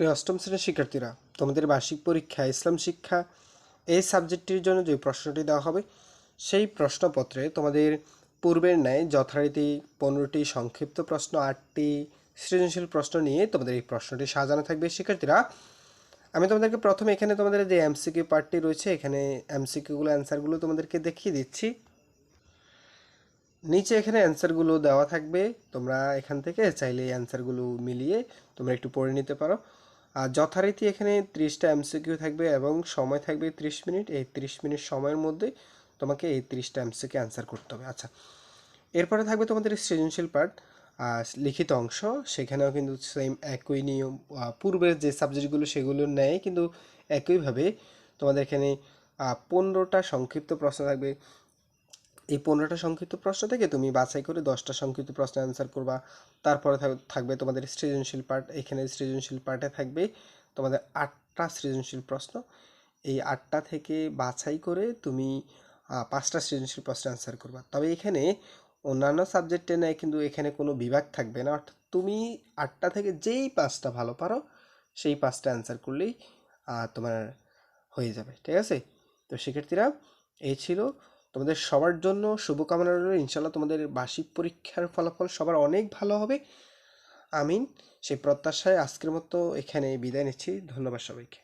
প্রিয় অষ্টম শ্রেণির শিক্ষার্থীরা, তোমাদের বার্ষিক পরীক্ষা, ইসলাম শিক্ষা, এই সাবজেক্টটির জন্য যে প্রশ্নটি দেওয়া হবে, সেই প্রশ্নপত্রে তোমাদের পূর্বের ন্যায় যথারীতি পনেরোটি সংক্ষিপ্ত প্রশ্ন, আটটি সৃজনশীল প্রশ্ন নিয়ে তোমাদের এই প্রশ্নটি সাজানো থাকবে। শিক্ষার্থীরা, আমি তোমাদেরকে প্রথমে এখানে তোমাদের যে এমসিকিউ পার্টটি রয়েছে, এখানে এমসিকিউগুলো, অ্যান্সারগুলো তোমাদেরকে দেখিয়ে দিচ্ছি। নিচে এখানে অ্যান্সারগুলো দেওয়া থাকবে, তোমরা এখান থেকে চাইলে এই অ্যান্সারগুলো মিলিয়ে তোমরা একটু পড়ে নিতে পারো। যথারীতি এখানে ত্রিশটা এমসিকিউ থাকবে এবং সময় থাকবে ত্রিশ মিনিট। এই ত্রিশ মিনিট সময়ের মধ্যে তোমাকে এই ত্রিশটা এমসিকিউ অ্যান্সার করতে হবে। আচ্ছা এরপরে থাকবে তোমাদের সৃজনশীল পার্ট লিখিত অংশ। সেখানেও কিন্তু সেম একই নিয়ম পূর্বের যে সাবজেক্টগুলো সেগুলো নেয়, কিন্তু একইভাবে তোমাদের এখানে পনেরোটা সংক্ষিপ্ত প্রশ্ন থাকবে। এই পনেরোটা সংক্ষিপ্ত প্রশ্ন থেকে তুমি বাছাই করে দশটা সংক্ষিপ্ত প্রশ্ন অ্যান্সার করবা। তারপরে থাক- থাকবে তোমাদের সৃজনশীল পার্ট এখানে সৃজনশীল পার্টে থাকবে তোমাদের আটটা সৃজনশীল প্রশ্ন। এই আটটা থেকে বাছাই করে তুমি পাঁচটা সৃজনশীল প্রশ্ন অ্যান্সার করবা। তবে এখানে অন্যান্য সাবজেক্টে নেয় কিন্তু এখানে কোনো বিভাগ থাকবে না। অর্থাৎ তুমি আটটা থেকে যেই পাঁচটা ভালো পারো, সেই পাঁচটা অ্যান্সার করলেই তোমার হয়ে যাবে। ঠিক আছে? তো শিক্ষার্থীরা, এই ছিল তোমাদের সবার জন্য শুভকামনা রইল। ইনশাল্লাহ তোমাদের বার্ষিক পরীক্ষার ফলাফল সবার অনেক ভালো হবে। আমিন। সেই প্রত্যাশায় আজকের মতো এখানে বিদায় নিচ্ছি। ধন্যবাদ সবাইকে।